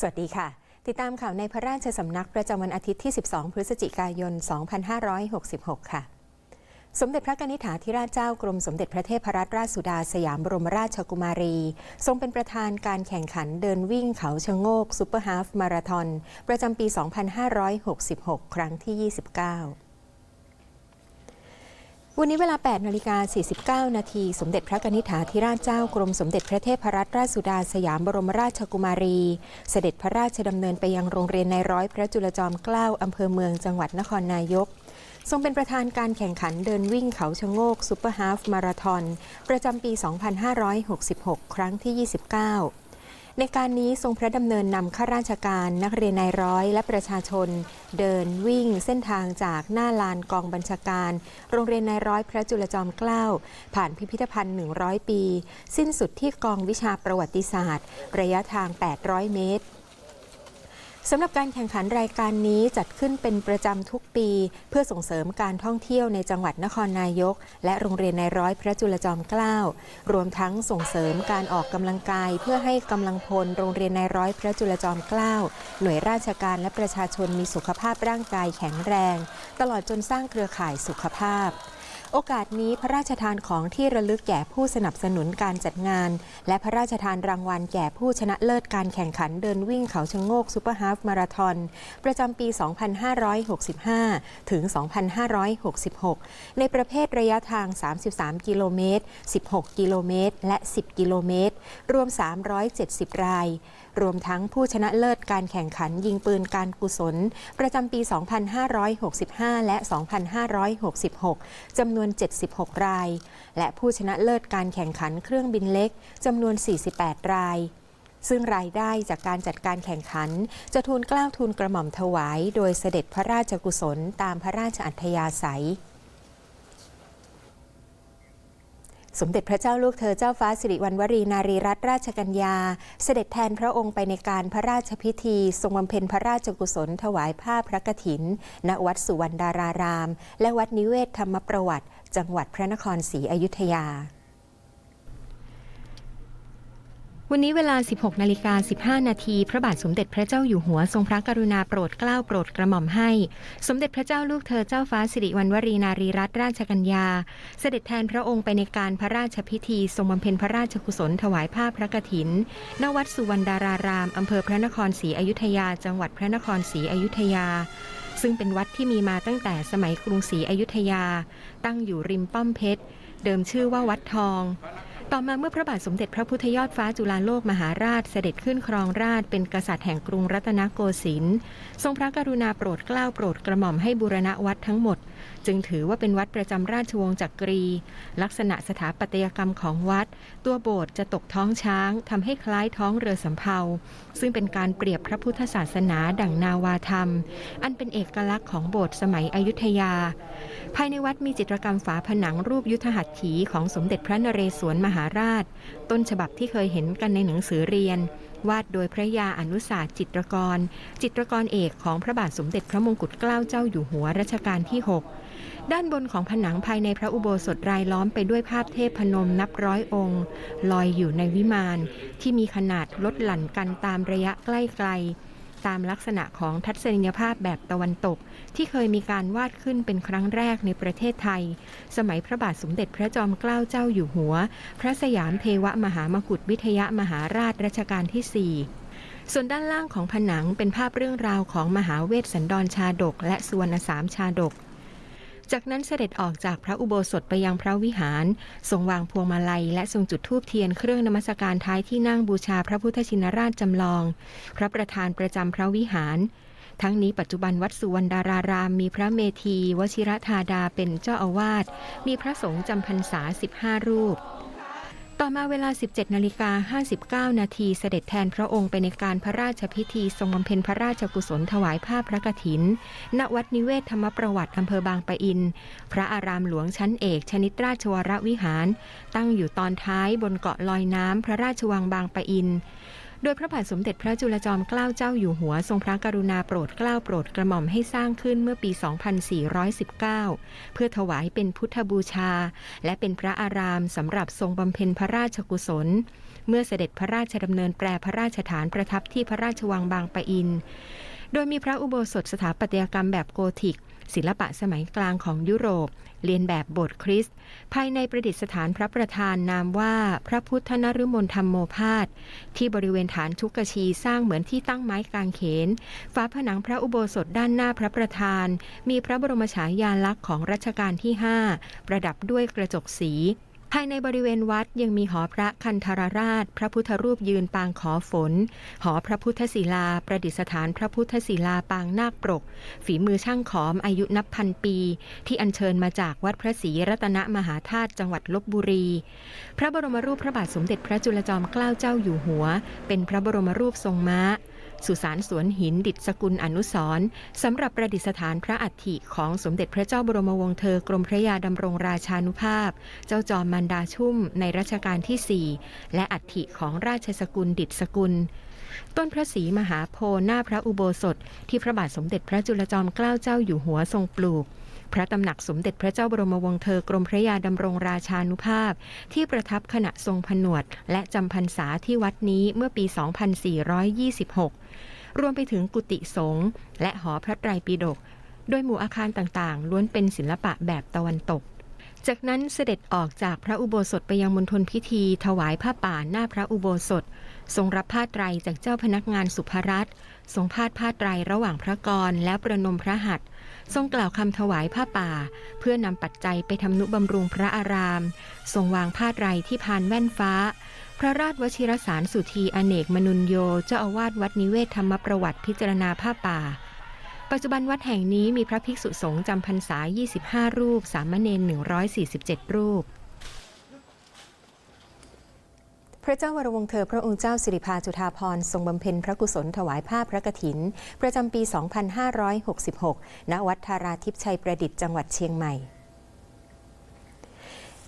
สวัสดีค่ะ ติดตามข่าวในพระราชสำนักประจำวันอาทิตย์ที่ 12 พฤศจิกายน 2566 ค่ะ สมเด็จพระนิษฐาธิราชเจ้ากรมสมเด็จพระเทพรัตนราชสุดาสยามบรมราชกุมารี ทรงเป็นประธานการแข่งขันเดินวิ่งเขาชะโงกซูเปอร์ฮาฟมาราธอนประจำปี 2566 ครั้งที่ 29 วันนี้เวลา 8นาฬิกา49 นาที สมเด็จพระกนิษฐาธิราชเจ้ากรมสมเด็จพระเทพรัตนราชสุดาสยามบรมราชกุมารี เสด็จพระราชดำเนินไปยังโรงเรียนในร้อยพระจุลจอมเกล้าอำเภอเมืองจังหวัดนครนายก ทรงเป็นประธานการแข่งขันเดินวิ่งเขาชะโงกซูเปอร์ฮาฟมาราธอนประจำปี 2566 ครั้งที่ 29 ในการนี้ทรงพระดำเนินนำข้าราชการนักเรียนนายร้อยและประชาชน เดินวิ่งเส้นทางจากหน้าลานกองบัญชาการ โรงเรียนนายร้อยพระจุลจอมเกล้า ผ่านพิพิธภัณฑ์ 100 ปี สิ้นสุดที่กองวิชาประวัติศาสตร์ ระยะทาง 800 เมตร สำหรับการแข่งขันรายการนี้จัดขึ้นเป็นประจำทุกปี เพื่อส่งเสริมการท่องเที่ยวในจังหวัดนครนายก และโรงเรียนในร้อยพระจุลจอมเกล้า รวมทั้งส่งเสริมการออกกำลังกาย เพื่อให้กำลังพลโรงเรียนในร้อยพระจุลจอมเกล้า หน่วยราชการและประชาชนมีสุขภาพร่างกายแข็งแรง ตลอดจนสร้างเครือข่ายสุขภาพ โอกาสนี้พระราชทานของที่ระลึกแก่ผู้สนับสนุนการจัดงาน และพระราชทานรางวัลแก่ผู้ชนะเลิศการแข่งขันเดินวิ่งเขาชะโงกซูเปอร์ฮาล์ฟมาราธอนประจำปี 2565 ถึง 2566 ในประเภทระยะทาง 33 กิโลเมตร 16 กิโลเมตร และ 10 กิโลเมตร รวม 370 ราย รวมทั้งผู้ชนะเลิศการแข่งขันยิงปืนการกุศล ประจำปี 2565 และ 2566 จำนวน 76 ราย และผู้ชนะเลิศการแข่งขันเครื่องบินเล็กจำนวน 48 รายซึ่งรายได้จากการจัดการแข่งขัน จะทูลกล้าวทูลกระหม่อมถวาย โดยเสด็จพระราชกุศลตามพระราชอัธยาศัย สมเด็จพระเจ้าลูกเธอเจ้าฟ้าสิริวัณวรีนารีรัตนราชกัญญา เสด็จแทนพระองค์ไปในการพระราชพิธี ทรงบำเพ็ญพระราชกุศลถวายผ้าพระกฐิน ณวัดสุวรรณดาราราม และวัดนิเวศธรรมประวัติ จังหวัดพระนครศรีอยุธยา วันนี้เวลา 16 นาฬิกา 15 นาที พระบาทสมเด็จพระเจ้าอยู่หัวทรงพระกรุณาโปรดเกล้าโปรดกระหม่อมให้ สมเด็จพระเจ้าลูกเธอเจ้าฟ้าสิริวัณวรีนารีรัตนราชกัญญา เสด็จแทนพระองค์ไปในการพระราชพิธี ทรงบำเพ็ญพระราชกุศลถวายผ้าพระกฐิน ณ วัดสุวรรณดาราราม อำเภอพระนครศรีอยุธยา จังหวัดพระนครศรีอยุธยาซึ่งเป็นวัดที่มีมาตั้งแต่สมัยกรุงศรีอยุธยา ตั้งอยู่ริมป้อมเพชร เดิมชื่อว่าวัดทอง ต่อมาเมื่อพระบาทสมเด็จพระพุทธยอดฟ้าจุฬาโลกมหาราชเสด็จขึ้นครองราชเป็นกษัตริย์แห่งกรุงรัตนโกสินทร์ทรงพระกรุณาโปรดเกล้าโปรดกระหม่อมให้บูรณะวัดทั้งหมด จึงถือว่าเป็นวัดประจำราชวงศ์จักรี ลักษณะสถาปัตยกรรมของวัด ตัวโบสถ์จะตกท้องช้างทำให้คล้ายท้องเรือสำเภาซึ่งเป็นการเปรียบพระพุทธศาสนาดั่งนาวาธรรม อันเป็นเอกลักษณ์ของโบสถ์สมัยอยุธยา ภายในวัดมีจิตรกรรมฝาผนังรูปยุทธหัตถีของสมเด็จพระนเรศวรมหาราช ต้นฉบับที่เคยเห็นกันในหนังสือเรียน วาดโดยพระยาอนุศาสจิตรกร จิตรกรเอกของพระบาทสมเด็จพระมงกุฎเกล้าเจ้าอยู่หัวรัชกาลที่ 6 ด้านบนของผนังภายในพระอุโบสถรายล้อมไปด้วยภาพเทพพนมนับร้อยองค์ ลอยอยู่ในวิมานที่มีขนาดลดหลั่นกันตามระยะใกล้ไกล ตามลักษณะของทัศนียภาพแบบตะวันตก ที่เคยมีการวาดขึ้นเป็นครั้งแรกในประเทศไทย สมัยพระบาทสมเด็จพระจอมเกล้าเจ้าอยู่หัว พระสยามเทวมหามกุฏวิทยมหาราชรัชกาลที่ 4ส่วนด้านล่างของผนังเป็นภาพเรื่องราวของมหาเวสสันดรชาดก และสุวรรณสามชาดก จากนั้นเสด็จออกจากพระอุโบสถไปยังพระวิหาร ทรงวางพวงมาลัย และทรงจุดธูปเทียนเครื่องนมัสการท้ายที่นั่งบูชาพระพุทธชินราชจำลอง พระประธานประจำพระวิหาร ทั้งนี้ปัจจุบันวัดสุวรรณดารารามมีพระเมธี วชิรธาดาเป็นเจ้าอาวาส มีพระสงฆ์จำพรรษา 15 รูป ต่อมาเวลา 17นาฬิกา59 นาทีเสด็จแทนพระองค์ไปในการพระราชพิธีทรงบำเพ็ญพระราชกุศลถวายผ้าพระกฐิน ณ วัดนิเวศธรรมประวัติอำเภอบางปะอิน พระอารามหลวงชั้นเอกชนิดราชวรวิหาร ตั้งอยู่ตอนท้ายบนเกาะลอยน้ำพระราชวังบางปะอิน โดยพระบาทสมเด็จพระจุลจอมเกล้าเจ้าอยู่หัวทรงพระกรุณาโปรดเกล้าโปรดกระหม่อมให้สร้างขึ้นเมื่อปี 2419 เพื่อถวายเป็นพุทธบูชา และเป็นพระอารามสำหรับทรงบำเพ็ญพระราชกุศล เมื่อเสด็จพระราชดำเนินแปรพระราชฐานประทับที่พระราชวังบางปะอิน โดยมีพระอุโบสถสถาปัตยกรรมแบบโกธิก ศิลปะสมัยกลางของยุโรป เรียนแบบโบสถ์คริสต์ภายในประดิษฐานพระประธานนามว่าพระพุทธนรุมนธรรมโมพาสที่บริเวณฐานชุกกชีสร้างเหมือนที่ตั้งไม้กางเขนฝาผนังพระอุโบสถด้านหน้าพระประธาน มีพระบรมฉายาลักษณ์ของรัชกาลที่ 5 ประดับด้วยกระจกสี ภายในบริเวณวัดยังมีหอพระคันธารราช พระพุทธรูปยืนปางขอฝน หอพระพุทธศิลา ประดิษฐานพระพุทธศิลาปางนาคปรก ฝีมือช่างขอมอายุนับพันปี ที่อัญเชิญมาจากวัดพระศรีรัตนมหาธาตุจังหวัดลบบุรี พระบรมรูปพระบาทสมเด็จพระจุลจอมเกล้าเจ้าอยู่หัว เป็นพระบรมรูปทรงม้า สุสานสวนหินดิษสกุลอนุสร์สำหรับประดิษฐานพระอัฐิของสมเด็จพระเจ้าบรมวงศ์เธอกรมพระยาดำรงราชานุภาพ เจ้าจอมมันดาชุ่มในรัชกาลที่ 4 และอัฐิของราชสกุลดิษสกุลต้นพระศรีมหาโพธิ์หน้าพระอุโบสถ ที่พระบาทสมเด็จพระจุลจอมเกล้าเจ้าอยู่หัวทรงปลูก พระตำหนักสมเด็จพระเจ้าบรมวงศ์เธอกรมพระยาดำรงราชานุภาพ ที่ประทับขณะทรงผนวด และจำพรรษาที่วัดนี้เมื่อปี 2426 รวมไปถึงกุฏิสงฆ์และหอพระไตรปิฎกโดยหมู่อาคารต่างๆ ล้วนเป็นศิลปะแบบตะวันตกจากนั้นเสด็จออกจากพระอุโบสถไปยังมณฑลพิธีถวายผ้าป่าหน้าพระอุโบสถ ทรงรับผ้าไตรจากเจ้าพนักงานสุภรัตน์ทรงพาดผ้าไตรระหว่างพระกรแล้วประนมพระหัตถ์ทรงกล่าวคำถวายผ้าป่า เพื่อนำปัจจัยไปทำนุบำรุงพระอาราม ทรงวางผ้าไตรที่พานแว่นฟ้า พระราชวชิรสารสุธีอเนกมนุนโยเจ้าอาวาสวัดนิเวศธรรมประวัติพิจารณาผ้าป่า ปัจจุบันวัดแห่งนี้มีพระภิกษุสงฆ์จำพรรษา 25 รูป สามเณร147 รูป พ ระเจ้าวรวงเธอพระองค์เจ้าสิริพาจุฑาภรทรงบำเพ็ญพระกุศลถวายผ้าพระกฐิน ประจำปี 2566 ณ วัดธาราทิพย์ชัยประดิษฐ์จังหวัดเชียงใหม่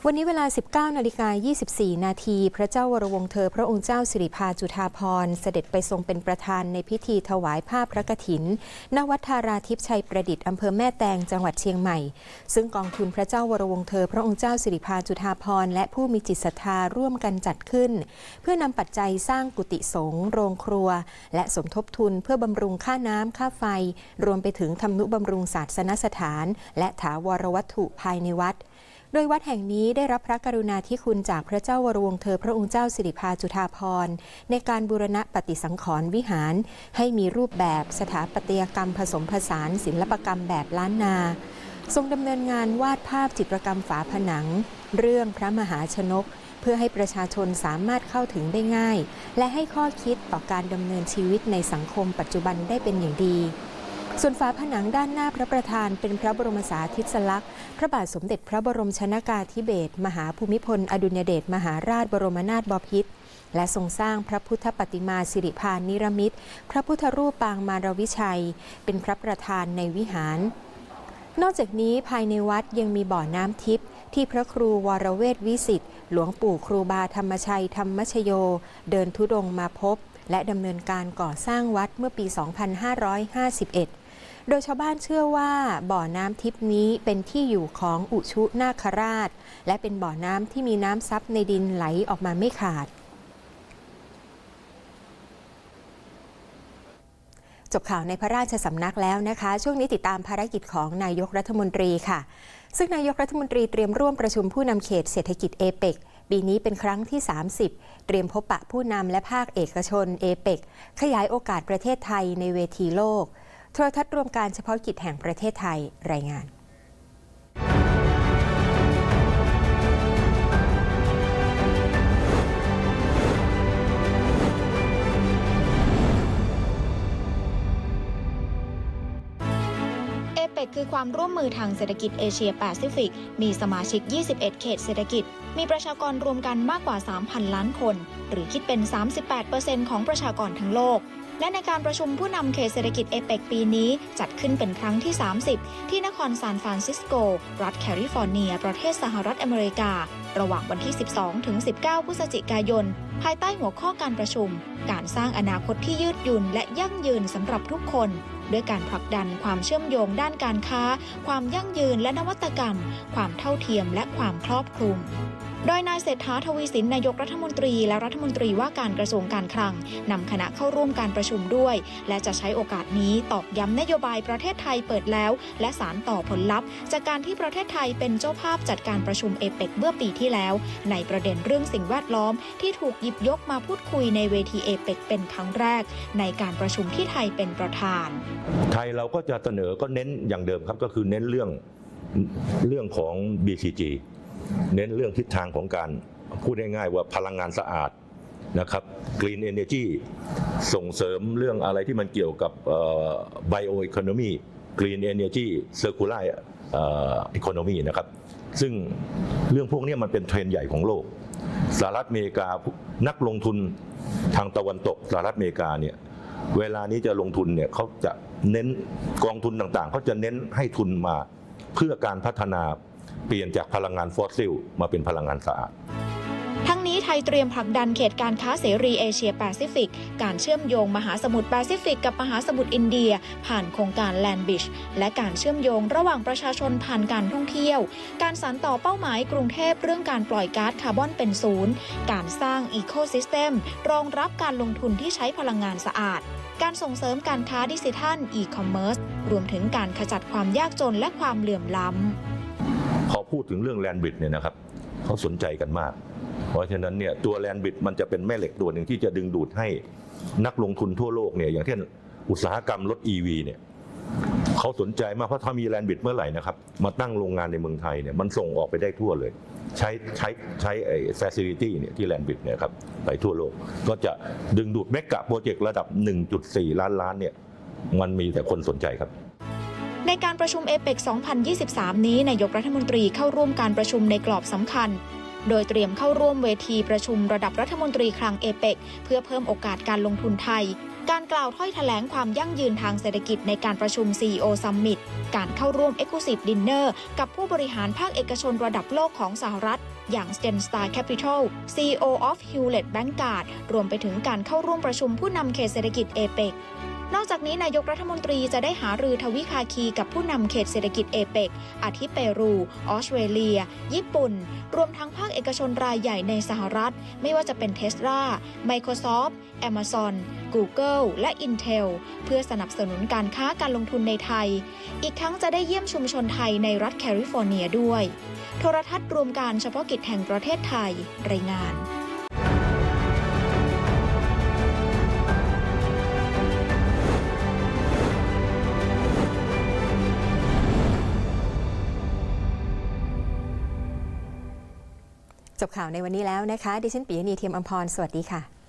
วันนี้เวลา 19นาฬิกา24 นาที พระเจ้าวรวงเธอ พระองค์เจ้าสิริพาจุฑาภรเสด็จไปทรงเป็นประธานในพิธีถวายผ้าพระกฐิน ณ วัดธาราทิพย์ชัยประดิษฐ์อำเภอแม่แตงจังหวัดเชียงใหม่ ซึ่งกองทุนพระเจ้าวรวงเธอ พระองค์เจ้าสิริพาจุฑาภรและผู้มีจิตศรัทธาร่วมกันจัดขึ้น เพื่อนำปัจจัยสร้างกุฏิสงฆ์โรงครัว และสมทบทุนเพื่อบำรุงค่าน้ำค่าไฟ รวมไปถึงทำนุบำรุงศาสนสถาน และถาวรวัตถุภายในวัด โดยวัดแห่งนี้ได้รับพระกรุณาธิคุณจากพระเจ้าวรวงเธอพระองค์เจ้าสิริพาจุฑาภรณ์ ในการบูรณะปฏิสังขรณ์วิหาร ให้มีรูปแบบสถาปัตยกรรมผสมผสานศิลปกรรมแบบล้านนา ทรงดำเนินงานวาดภาพจิตรกรรมฝาผนัง เรื่องพระมหาชนก เพื่อให้ประชาชนสามารถเข้าถึงได้ง่าย และให้ข้อคิดต่อการดำเนินชีวิตในสังคมปัจจุบันได้เป็นอย่างดี ส่วนฝาผนังด้านหน้าพระประธานเป็นพระบรมสาธิสลักษณ์ พระบาทสมเด็จพระบรมชนากาธิเบศรมหาภูมิพล อดุลยเดชมหาราชบรมนาถบพิตรและทรงสร้างพระพุทธปฏิมาสิริพานนิรมิตพระพุทธรูปปางมารวิชัย เป็นพระประธานในวิหาร นอกจากนี้ภายในวัดยังมีบ่อน้ำทิพย์ที่พระครูวรเวทวิสิทธิ์ หลวงปู่ครูบาธรรมชัยธรรมชโย เดินทุดงมาพบ และดำเนินการก่อสร้างวัดเมื่อปี 2551 โดยชาวบ้านเชื่อว่าบ่อน้ำทิพนี้เป็นที่อยู่ของอุชุนาคราช และเป็นบ่อน้ำที่มีน้ำซับในดินไหลออกมาไม่ขาด จบข่าวในพระราชสำนักแล้วนะคะ ช่วงนี้ติดตามภารกิจของนายกรัฐมนตรีค่ะ ซึ่งนายกรัฐมนตรีเตรียมร่วมประชุมผู้นำเขตเศรษฐกิจเอเปกปีนี้เป็นครั้งที่ 30 เตรียมพบปะผู้นำและภาคเอกชนเอเปกขยายโอกาสประเทศไทยในเวทีโลก โทรทัศน์รวมการเฉพาะกิจแห่งประเทศไทยรายงานเอเปกคือความร่วมมือทางเศรษฐกิจเอเชียแปซิฟิก มีสมาชิก 21 เขตเศรษฐกิจ มีประชากรรวมกันมากกว่า 3,000 ล้านคน หรือคิดเป็น 38%ของประชากรทั้งโลก และในการประชุมผู้นำเขตเศรษฐกิจเอเปกปีนี้จัดขึ้นเป็นครั้งที่ 30 ที่นครซานฟรานซิสโก รัฐแคลิฟอร์เนีย ประเทศสหรัฐอเมริกา ระหว่างวันที่ 12 ถึง 19 พฤศจิกายน ภายใต้หัวข้อการประชุม การสร้างอนาคตที่ยืดหยุ่นและยั่งยืนสำหรับทุกคนด้วยการผลักดันความเชื่อมโยงด้านการค้า ความยั่งยืนและนวัตกรรม ความเท่าเทียมและความครอบคลุม โดยนายเศรษฐาทวีสินนายกรัฐมนตรีและรัฐมนตรีว่าการกระทรวงการคลังนำคณะเข้าร่วมการประชุมด้วย และจะใช้โอกาสนี้ตอกย้ำนโยบายประเทศไทยเปิดแล้ว และสารต่อผลลัพธ์ จากการที่ประเทศไทยเป็นเจ้าภาพจัดการประชุมเอเปกเมื่อปีที่แล้ว ในประเด็นเรื่องสิ่งแวดล้อมที่ถูกหยิบยกมาพูดคุยในเวทีเอเปกเป็นครั้งแรก ในการประชุมที่ไทยเป็นประธาน ไทยเราก็จะเสนอก็เน้นอย่างเดิมครับก็คือเน้นเรื่องเรื่องของ BCG เน้นเรื่องทิศทางของการพูดง่ายๆว่าพลังงานสะอาดนะครับ Green Energy ส่งเสริมเรื่องอะไรที่มันเกี่ยวกับเอ่อ Bioeconomy Green Energy Circular เอ่อ Economy นะครับซึ่งเรื่องพวกนี้มันเป็นเทรนด์ใหญ่ของโลกสหรัฐอเมริกานักลงทุนทางตะวันตกสหรัฐอเมริกาเนี่ยเวลานี้จะลงทุนเนี่ยเขาจะเน้นกองทุนต่างๆเขาจะเน้นให้ทุนมาเพื่อการพัฒนา เปลี่ยนจากพลังงานฟอสซิลมาเป็นพลังงานสะอาดทั้งนี้ไทยเตรียมผลักดันเขตการค้าเสรีเอเชียแปซิฟิก การเชื่อมโยงมหาสมุทรแปซิฟิกกับมหาสมุทรอินเดีย ผ่านโครงการแลนบิชและการเชื่อมโยงระหว่างประชาชนผ่านการท่องเที่ยว การสานต่อเป้าหมายกรุงเทพเรื่องการปล่อยก๊าซคาร์บอนเป็นศูนย์ การสร้างอีโคซิสเต็มรองรับการลงทุนที่ใช้พลังงานสะอาด การส่งเสริมการค้าดิจิทัลอีคอมเมิร์ซรวมถึงการขจัดความยากจนและความเหลื่อมล้ำ พูดถึงเรื่องแลนบิดเนี่ยนะครับเขาสนใจกันมาก เพราะฉะนั้นเนี่ยตัวแลนบิดมันจะเป็นแม่เหล็กตัวหนึ่งที่จะดึงดูดให้นักลงทุนทั่วโลกเนี่ยอย่างเช่นอุตสาหกรรมรถ EV เนี่ยเขาสนใจมากเพราะถ้ามีแลนบิดเมื่อไหร่นะครับมาตั้งโรงงานในเมืองไทยเนี่ยมันส่งออกไปได้ทั่วเลย ใช้ใช้ใช้ไอ้ facility เนี่ยที่แลนบิดเนี่ยครับไปทั่วโลก ก็จะดึงดูดเมกะโปรเจกต์ระดับ 1.4 ล้านล้านเนี่ยมันมีแต่คนสนใจครับ ในการประชุมเอเปก2023 นี้นายกรัฐมนตรีเข้าร่วมการประชุมในกรอบสำคัญ โดยเตรียมเข้าร่วมเวทีประชุมระดับรัฐมนตรีคลังเอเปกเพื่อเพิ่มโอกาสการลงทุนไทย การกล่าวถ้อยแถลงความยั่งยืนทางเศรษฐกิจในการประชุม CEO Summit การเข้าร่วม Exclusive Dinner กับผู้บริหารภาคเอกชนระดับโลกของสหรัฐ อย่าง Stenstar Capital CEO of Hewlett Bankard รวมไปถึงการเข้าร่วมประชุมผู้นำเขตเศรษฐกิจเอเปก นอกจากนี้นายกรัฐมนตรีจะได้หารือทวิภาคีกับผู้นำเขตเศรษฐกิจเอเปกอาทิเปรู ออสเตรเลีย ญี่ปุ่น รวมทั้งภาคเอกชนรายใหญ่ในสหรัฐ ไม่ว่าจะเป็น Tesla Microsoft Amazon Google และ Intel เพื่อสนับสนุนการค้าการลงทุนในไทย อีกทั้งจะได้เยี่ยมชุมชนไทยในรัฐแคลิฟอร์เนียด้วย โทรทัศน์รวมการเฉพาะกิจแห่งประเทศไทย รายงาน จบข่าวในวันนี้แล้วนะคะ ดิฉันปิยณีเทียมอมพร สวัสดีค่ะ